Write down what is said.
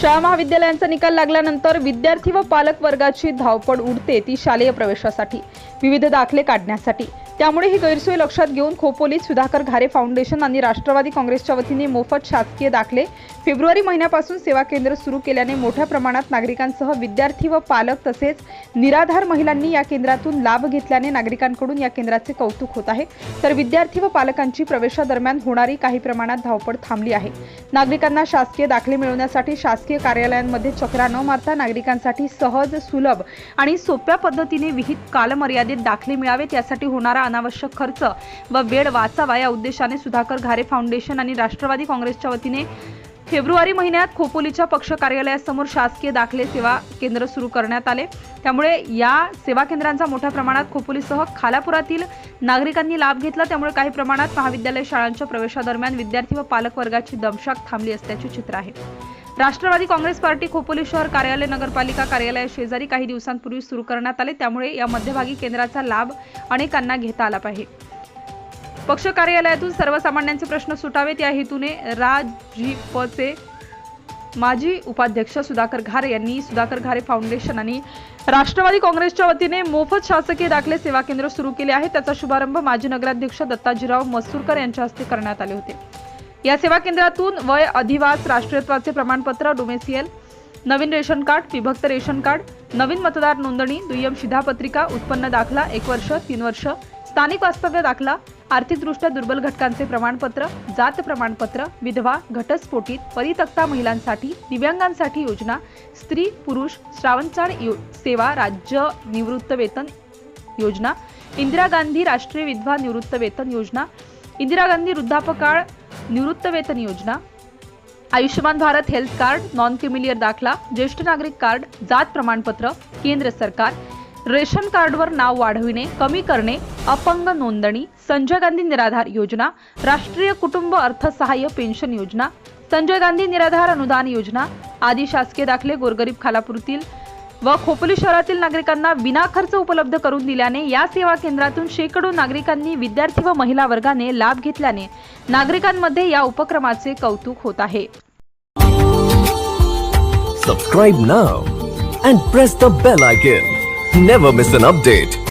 शाळा महाविद्यालयांचा निकाल लागल्यानंतर विद्यार्थी व पालक वर्गाची धावपळ उडते ती शालेय प्रवेशासाठी. विविध दाखले काढण्यासाठी. त्यामुळे ही गैरसोय लक्षात घेऊन खोपोलीत सुधाकर घारे फाउंडेशन आणि राष्ट्रवादी काँग्रेसच्या वतीने मोफत शासकीय दाखले फेब्रुवारी महिन्यापासून सेवा केंद्र सुरू केल्याने मोठ्या प्रमाणात नागरिकांसह विद्यार्थी व पालक तसेच निराधार महिलांनी या केंद्रातून लाभ घेतल्याने नागरिकांकडून या केंद्राचे कौतुक होत आहे. तर विद्यार्थी व पालकांची प्रवेशादरम्यान होणारी काही प्रमाणात धावपळ थांबली आहे. नागरिकांना शासकीय दाखले मिळवण्यासाठी शासकीय कार्यालयांमध्ये चक्रा न मारता नागरिकांसाठी सहज सुलभ आणि सोप्या पद्धतीने विहित कालमर्यादेत दाखले मिळावेत यासाठी होणारा अनावश्यक खर्च व वेळ वाचावा या उद्देशाने सुधाकर घारे फाउंडेशन आणि राष्ट्रवादी काँग्रेसच्या वतीने फेब्रुवारी महिन्यात खोपोलीच्या पक्ष कार्यालयासमोर शासकीय दाखले सेवा केंद्र सुरू करण्यात आले. त्यामुळे या सेवा केंद्रांचा मोठ्या प्रमाणात खोपोलीसह खालापुरातील नागरिकांनी लाभ घेतला. त्यामुळे काही प्रमाणात महाविद्यालय शाळांच्या प्रवेशादरम्यान विद्यार्थी व पालक वर्गाची दमशाक थांबली असल्याचे चित्र आहे. राष्ट्रवादी काँग्रेस पार्टी खोपोली शहर कार्यालय नगरपालिका कार्यालया शेजारी काही दिवसांपूर्वी सुरू करण्यात आले. त्यामुळे या मध्यभागी केंद्राचा लाभ अनेकांना घेता आला पाहिजे. पक्ष कार्यालयातून सर्वसामान्यांचे प्रश्न सुटावेत. या हेतूने राजीपचे माजी उपाध्यक्ष सुधाकर घारे यांनी सुधाकर घारे फाउंडेशन आणि राष्ट्रवादी काँग्रेसच्या वतीने मोफत शासकीय दाखले सेवा केंद्र सुरू केले आहे. त्याचा शुभारंभ माजी नगराध्यक्ष दत्ताजीराव मसूरकर यांच्या हस्ते करण्यात आले होते. या सेवा केंद्रातून वय अधिवास राष्ट्रीयत्वाचे प्रमाणपत्र डोमेसियल नवीन रेशन कार्ड विभक्त रेशन कार्ड नवीन मतदार नोंदणी दुय्यम शिधापत्रिका उत्पन्न दाखला एक वर्ष तीन वर्ष स्थानिक वास्तव्य दाखला आर्थिकदृष्ट्या दुर्बल घटकांचे प्रमाणपत्र जात प्रमाणपत्र विधवा घटस्फोटित परितक्ता महिलांसाठी दिव्यांगांसाठी योजना स्त्री पुरुष श्रावणचाळ यो सेवा राज्य निवृत्त वेतन योजना इंदिरा गांधी राष्ट्रीय विधवा निवृत्त वेतन योजना इंदिरा गांधी वृद्धापकाळ निवृत्त वेतन योजना Ayushman Bharat health card non creamy layer दाखला ज्येष्ठ नागरिक कार्ड जात प्रमाणपत्र केंद्र सरकार रेशन कार्डवर नाव वाढविणे कमी करणे अपंग नोंदणी संजय गांधी निराधार योजना राष्ट्रीय कुटुंब अर्थसहाय्य पेन्शन योजना संजय गांधी निराधार अनुदान योजना आदी शासकीय दाखले गोरगरीब खालापूरतील व खोपोली शहरातील नागरिकांना विनाखर्च उपलब्ध करून दिल्याने या सेवा केंद्रातून शेकडो नागरिकांनी विद्यार्थी व महिला वर्गाने लाभ घेतल्याने नागरिकांमध्ये या उपक्रमाचे कौतुक होत आहे. Subscribe now and press the bell icon never miss an update